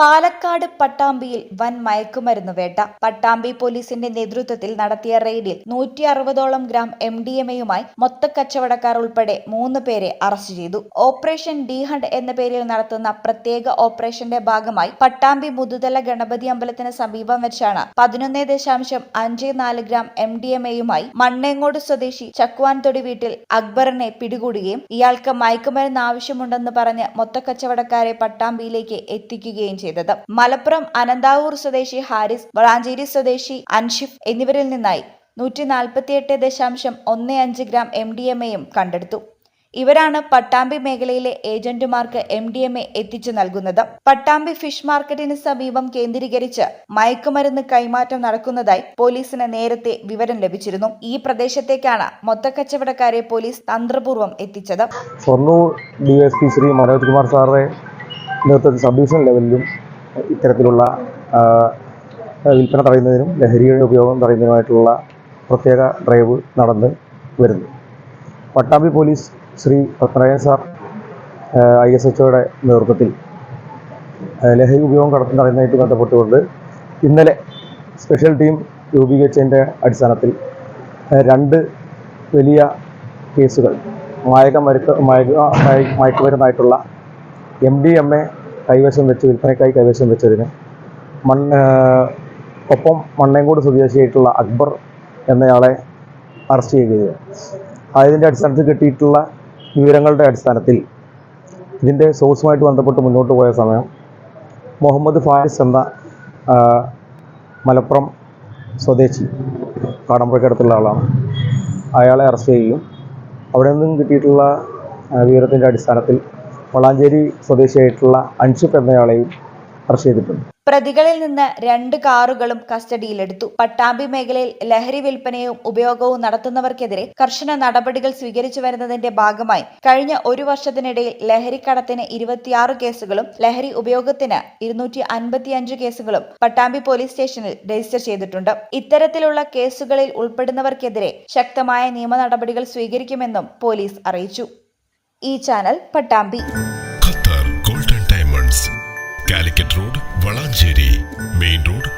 പാലക്കാട് പട്ടാമ്പിയിൽ വൻ മയക്കുമരുന്ന് വേട്ട. പട്ടാമ്പി പോലീസിന്റെ നേതൃത്വത്തിൽ നടത്തിയ റെയ്ഡിൽ നൂറ്റി അറുപതോളം ഗ്രാം എം ഡി എം എയുമായി മൊത്തക്കച്ചവടക്കാർ ഉൾപ്പെടെ മൂന്ന് പേരെ അറസ്റ്റ് ചെയ്തു. ഓപ്പറേഷൻ ഡി ഹണ്ട് എന്ന പേരിൽ നടത്തുന്ന പ്രത്യേക ഓപ്പറേഷന്റെ ഭാഗമായി പട്ടാമ്പി മുതുതല ഗണപതി അമ്പലത്തിന് സമീപം വെച്ചാണ് പതിനൊന്ന് ദശാംശം അഞ്ച് നാല് ഗ്രാം എം ഡി എം എയുമായി മണ്ണേങ്ങോട് സ്വദേശി ചക്കുവാൻതൊടി വീട്ടിൽ അക്ബറിനെ പിടികൂടുകയും ഇയാൾക്ക് മയക്കുമരുന്ന് ആവശ്യമുണ്ടെന്ന് പറഞ്ഞ് മൊത്തക്കച്ചവടക്കാരെ പട്ടാമ്പിയിലേക്ക് എത്തിക്കുകയും ചെയ്തത്. മലപ്പുറം അനന്താവൂർ സ്വദേശി ഹാരിസ് വളാഞ്ചേരി സ്വദേശി അൻഷിഫ് എന്നിവരിൽ നിന്നായി നൂറ്റി നാൽപ്പത്തിയെട്ട് ദശാംശം ഒന്ന് അഞ്ച് ഗ്രാം എം ഡി എം എയും കണ്ടെടുത്തു. ഇവരാണ് പട്ടാമ്പി മേഖലയിലെ ഏജന്റുമാർക്ക് എം ഡി എം എ എത്തിച്ചു നൽകുന്നത്. പട്ടാമ്പി ഫിഷ് മാർക്കറ്റിന് സമീപം കേന്ദ്രീകരിച്ച് മയക്കുമരുന്ന് കൈമാറ്റം നടക്കുന്നതായി പോലീസിന് നേരത്തെ വിവരം ലഭിച്ചിരുന്നു. ഈ പ്രദേശത്തേക്കാണ് മൊത്തക്കച്ചവടക്കാരെ പോലീസ് തന്ത്രപൂർവം എത്തിച്ചത്. Shoranur D S P Shri Manoj Kumar സാറിന്റെ നേതൃത്വത്തിൽ സബ്ഡിവിഷൻ ലെവലിലും ഇത്തരത്തിലുള്ള വിൽപ്പന തടയുന്നതിനും ലഹരിയുടെ ഉപയോഗം തടയുന്നതിനുമായിട്ടുള്ള പ്രത്യേക ഡ്രൈവ് നടന്ന് വരുന്നു. Pattambi police Shri Padmanayan sir I S എച്ച്ഒയുടെ നേതൃത്വത്തിൽ ലഹരി ഉപയോഗം കടത്തി തടയുന്നതായിട്ട് ബന്ധപ്പെട്ടുകൊണ്ട് ഇന്നലെ സ്പെഷ്യൽ ടീം രൂപീകരിച്ചതിന്റെ അടിസ്ഥാനത്തിൽ രണ്ട് വലിയ കേസുകൾ മായക മരുക്ക് മയക മയക്കുമരുന്നായിട്ടുള്ള എം ഡി എം എ കൈവശം വെച്ച് വിൽപ്പനയ്ക്കായി കൈവശം വെച്ചതിന്. മണ്ണ് ഒപ്പം മണ്ണേങ്കോട് സ്വദേശിയായിട്ടുള്ള അക്ബർ എന്നയാളെ അറസ്റ്റ് ചെയ്യുകയാണ് അതിന്റെ അടിസ്ഥാനത്തിൽ കിട്ടിയിട്ടുള്ള വിവരങ്ങളുടെ അടിസ്ഥാനത്തിൽ ഇതിന്റെ സോഴ്സുമായിട്ട് ബന്ധപ്പെട്ട് മുന്നോട്ട് പോയ സമയം മുഹമ്മദ് ഫാരിസ് എന്ന മലപ്പുറം സ്വദേശി കാടമ്പുഴക്കടുത്തുള്ള ആളാണ്. അയാളെ അറസ്റ്റ് ചെയ്യുകയും അവിടെ നിന്നും കിട്ടിയിട്ടുള്ള വിവരത്തിന്റെ അടിസ്ഥാനത്തിൽ വളാഞ്ചേരി സ്വദേശിയായിട്ടുള്ള അൻഷിഫ് എന്നയാളെയും അറസ്റ്റ് ചെയ്തിട്ടുണ്ട്. പ്രതികളിൽ നിന്ന് രണ്ട് കാറുകളും കസ്റ്റഡിയിലെടുത്തു. പട്ടാമ്പി മേഖലയിൽ ലഹരി വിൽപ്പനയും ഉപയോഗവും നടത്തുന്നവർക്കെതിരെ കർശന നടപടികൾ സ്വീകരിച്ചു വരുന്നതിന്റെ ഭാഗമായി കഴിഞ്ഞ ഒരു വർഷത്തിനിടയിൽ ലഹരിക്കടത്തിന് ഇരുപത്തിയാറ് കേസുകളും ലഹരി ഉപയോഗത്തിന് ഇരുന്നൂറ്റി അൻപത്തിയഞ്ച് കേസുകളും പട്ടാമ്പി പോലീസ് സ്റ്റേഷനിൽ രജിസ്റ്റർ ചെയ്തിട്ടുണ്ട്. ഇത്തരത്തിലുള്ള കേസുകളിൽ ഉൾപ്പെടുന്നവർക്കെതിരെ ശക്തമായ നിയമ നടപടികൾ സ്വീകരിക്കുമെന്നും പോലീസ് അറിയിച്ചു. ഈ channel Pattambi. Qatar Golden Diamonds Calicut road Valanchery main road